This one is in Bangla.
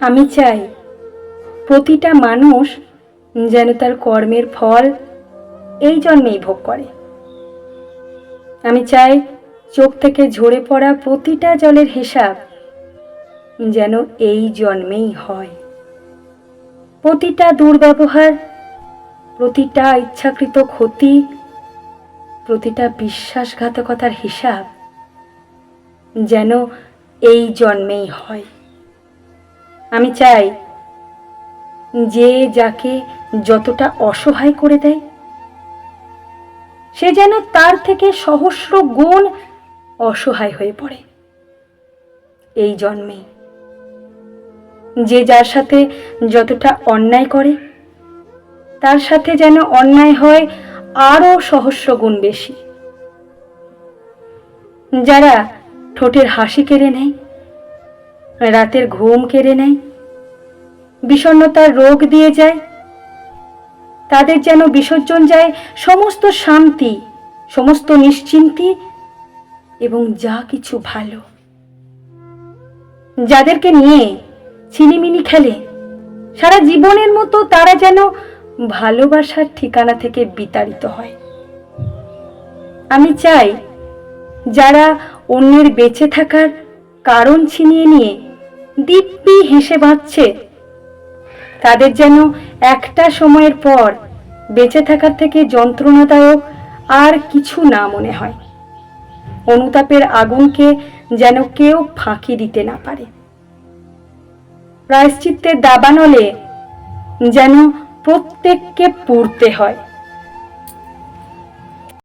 আমি চাই প্রতিটা মানুষ যেন তার কর্মের ফল এই জন্মেই ভোগ করে। আমি চাই চোখ থেকে ঝরে পড়া প্রতিটা জলের হিসাব যেন এই জন্মেই হয়। প্রতিটা দুর্ব্যবহার, প্রতিটা ইচ্ছাকৃত ক্ষতি, প্রতিটা বিশ্বাসঘাতকতার হিসাব যেন এই জন্মেই হয়। আমি চাই যে যাকে যতটা অসহায় করে দেয়, সে যেন তার থেকে সহস্র গুণ অসহায় হয়ে পড়ে। এই জন্মে যে যার সাথে যতটা অন্যায় করে, তার সাথে যেন অন্যায় হয় আরও সহস্র গুণ বেশি। যারা ঠোঁটের হাসি কেড়ে নেয় রাতের ঘুম কেড়ে নেয়। বিষণ্ণতার রোগ দিয়ে যায়। তাদের যেন বিসর্জন যায় সমস্ত শান্তি, সমস্ত নিশ্চিন্তি এবং যা কিছু ভালো। যাদেরকে নিয়ে ছিনিমিনি খেলে, সারা জীবনের মতো তারা যেন ভালোবাসার ঠিকানা থেকে বিতাড়িত হয়। আমি চাই যারা অন্যের বেঁচে থাকার কারণ ছিনিয়ে নিয়ে দিব্যি হেসে বাঁচছে তাদের যেন একটা সময়ের পর বেঁচে থাকার থেকে যন্ত্রণাদায়ক আর কিছু না মনে হয়। অনুতাপের আগুনকে যেন কেউ ফাঁকি দিতে না পারে। প্রায়শ্চিত্তের দাবানলে যেন প্রত্যেককে পুড়তে হয়।